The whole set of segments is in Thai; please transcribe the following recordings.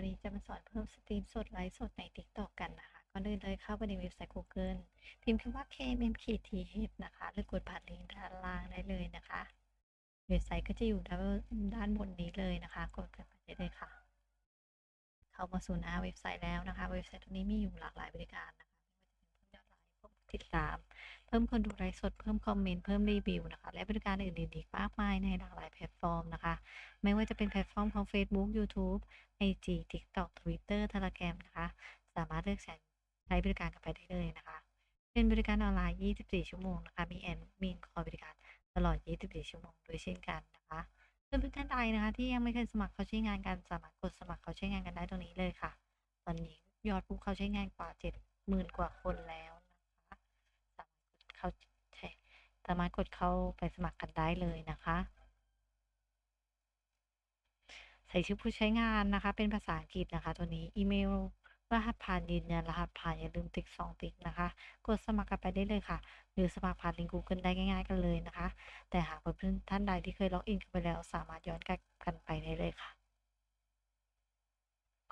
วันนี้จะมาสอนเพิ่มสตรีมสดไลฟ์สดใน TikTok กันนะคะ ก่อนอื่นเลยเข้าไปในเว็บไซต์ Google พิมพ์คำว่า KMMKTH นะคะ หรือกดผ่านลิงก์ด้านล่างได้เลยนะคะ เว็บไซต์ก็จะอยู่ด้านด้านบนนี้เลยนะคะ กดกันไปได้เลยค่ะ เข้ามาสู่หน้าเว็บไซต์แล้วนะคะ เว็บไซต์ตรงนี้มีอยู่หลากหลายบริการนะคะ ติดตาม เพิ่มคนดูไลฟ์สด เพิ่มคอมเมนต์ เพิ่มรีวิวนะคะ และบริการอื่นๆอีกมากมายในหลากหลายแพลตฟอร์มนะคะ ไม่ว่าจะเป็นแพลตฟอร์มของ Facebook YouTube IG TikTok Twitter Telegram นะคะ สามารถเลือกใช้บริการกันไปได้เลยนะคะ เป็นบริการออนไลน์ 24 ชั่วโมงนะคะ มีแอดมินคอยบริการตลอด 24 ชั่วโมงโดยเช่นกันนะคะเพื่อนๆท่านใดนะคะ ที่ยังไม่เคยสมัครเข้าใช้งานกันสามารถกดสมัครเข้าใช้งานกันได้ตรงนี้เลยค่ะ ตอนนี้ยอดผู้เข้าใช้งานกว่า 70,000 กว่าคนแล้วนะคะ สามารถกด เข้าใช่สามารถกดเข้าไปสมัครกันได้เลยนะคะ ใส่ชื่อผู้ใช้งานนะคะ เป็นภาษาอังกฤษนะคะ ตัวนี้อีเมลรหัสผ่านยืนยันรหัสผ่านอย่าลืมติ๊กสองติ๊กนะคะ กดสมัครกันไปได้เลยค่ะ หรือสมัครผ่านลิงก์ Google ได้ง่าย ๆ กันเลยนะคะ แต่หากเพื่อนๆท่านใดที่เคยล็อกอินกันไปแล้วสามารถย้อนกลับกันไปได้เลยค่ะ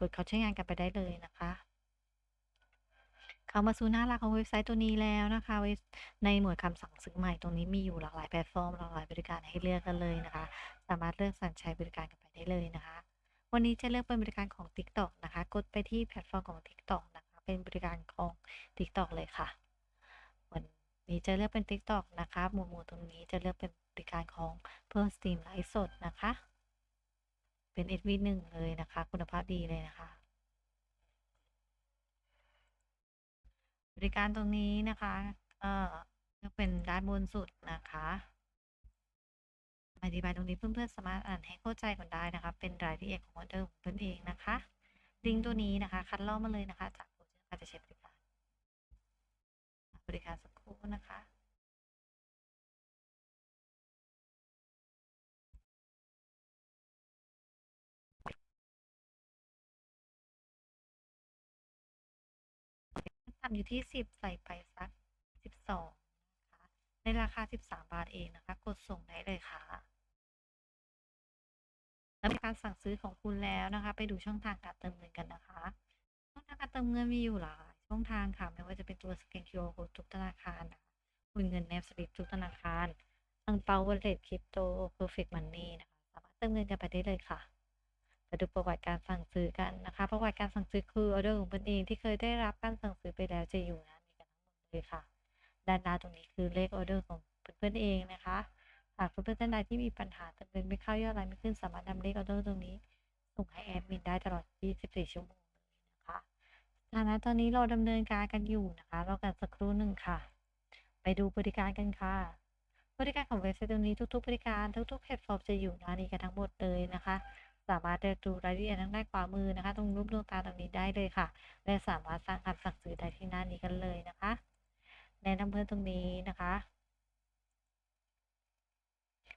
กดเข้าใช้งานกันไปได้เลยนะคะ เข้ามาสู่หน้าหลักของเว็บไซต์ตัวนี้แล้วนะคะเวในหมวดคำสั่งซื้อใหม่ตรงนี้มีอยู่หลากหลายแพลตฟอร์มหลากหลายบริการให้เลือกกันเลยนะคะ สามารถเลือกสั่งใช้บริการกันไปได้เลยนะคะ วันนี้จะเลือกเป็นบริการของ TikTok นะคะ กดไปที่แพลตฟอร์มของ TikTok นะคะ เป็นบริการของ TikTok เลยค่ะ วันนี้จะเลือกเป็น TikTok นะคะหมวดหมู่ตรงนี้จะเลือกเป็นบริการของเพิ่มสตรีมไลฟ์สดนะคะ เป็น SV1 เลยนะคะ คุณภาพดีเลยนะคะ บริการตรงนี้นะคะเอ่อจะเป็นด้านบนสุดนะคะอธิบายตรงนี้เพื่อนๆสามารถอ่านให้เข้าใจกันได้นะคะ เป็นรายละเอียดของออเดอร์ของเพื่อนเองนะคะลิงก์ตัวนี้นะคะ คัดลอกมาเลยนะคะ จากโปรเจกต์จะใช้บริการบริการสักครู่นะคะ ต่ำอยู่ที่ 10 ใส่ไปสัก 12นะคะในราคา 13 บาทเองนะคะ กดส่งได้เลยค่ะแล้วการสั่งซื้อของคุณแล้วนะคะ ไปดูช่องทางการเติมเงินกันนะคะ ช่องทางการเติมเงินมีอยู่หลายช่องทางค่ะไม่ว่าจะเป็นตัวสแกน QR Code ทุกธนาคารนะคะโอนเงินแนบสลิปทุกธนาคารอังเปาวอลเล็ตคริปโต Perfect Money นะคะ สามารถเติมเงินกันไปได้เลยค่ะ ไปดูประวัติการสั่งซื้อกันนะคะ ประวัติการสั่งซื้อคือออเดอร์ของตนเองที่เคยได้รับการสั่งซื้อไปแล้วจะอยู่นะมีกันทั้งหมดเลยค่ะ ด้านหน้าตรงนี้คือเลขออเดอร์ของเพื่อนๆเองนะคะหากเพื่อนๆท่านใดที่มีปัญหาเติมเงินไม่เข้ายอดอะไรไม่ขึ้นสามารถนำเลขออเดอร์ตรงนี้ส่งให้แอดมินได้ตลอด 24 ชั่วโมงเลยนะคะสถานะตอนนี้เราดำเนินการกันอยู่นะคะรอกันสักครู่หนึ่งค่ะ ไปดูบริการกันค่ะ บริการของเว็บไซต์ตรงนี้ทุกๆบริการทุกๆแพลตฟอร์มจะอยู่หน้านี้กันทั้งหมดเลยนะคะ สามารถเลือกดูรายละเอียดทางด้านขวามือนะคะ ตรงรูปดวงตาตรงนี้ได้เลยค่ะ และสามารถสร้างการสั่งซื้อได้ที่หน้านี้กันเลยนะคะ แนะนำเพื่อนตรงนี้นะคะ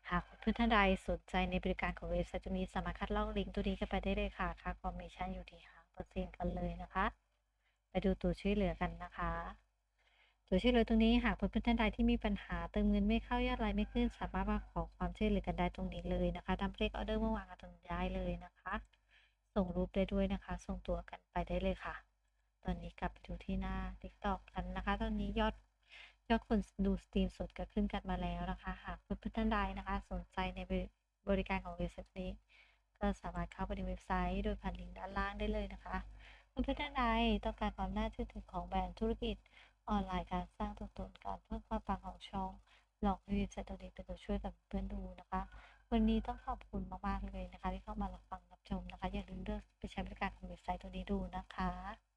หากเพื่อนท่านใดสนใจในบริการของเว็บไซต์ตรงนี้สามารถคัดลอกลิงก์ตัวนี้กันไปได้เลยค่ะ ค่าคอมมิชชั่นอยู่ที่5เปอร์เซ็นต์กันเลยนะคะ ไปดูตัวช่วยเหลือกันนะคะ ตัวช่วยเหลือตรงนี้หากเพื่อนๆท่านใดที่มีปัญหาเติมเงินไม่เข้ายอดไลน์ไม่ขึ้น สามารถมาขอความช่วยเหลือกันได้ตรงนี้เลยนะคะทำเลขออเดอร์เมื่อวานกันตรงนี้ได้เลยนะคะ ส่งรูปได้ด้วยนะคะ ส่งตัวกันไปได้เลยค่ะ ตอนนี้กลับไปดูที่หน้า TikTok กันนะคะ ตอนนี้ยอดยอดคนดูสตรีมสดก็ขึ้นกันมาแล้วนะคะ หากเพื่อนๆท่านใดนะคะ สนใจในบริการของเว็บไซต์นี้ ก็สามารถเข้าไปในเว็บไซต์ โดยผ่านลิงก์ด้านล่างได้เลยนะคะเพื่อนๆท่านใดต้องการความน่าเชื่อถือของแบรนด์ธุรกิจ ออนไลน์การสร้างตัวตนการเพิ่มความปังของช่องลองให้เว็บไซต์ตัวนี้เป็นตัวช่วยกับเพื่อนดูนะคะ วันนี้ต้องขอบคุณมากๆเลยนะคะ ที่เข้ามารับฟังรับชมนะคะ อย่าลืมเลือกไปใช้บริการของเว็บไซต์ตัวนี้ดูนะคะ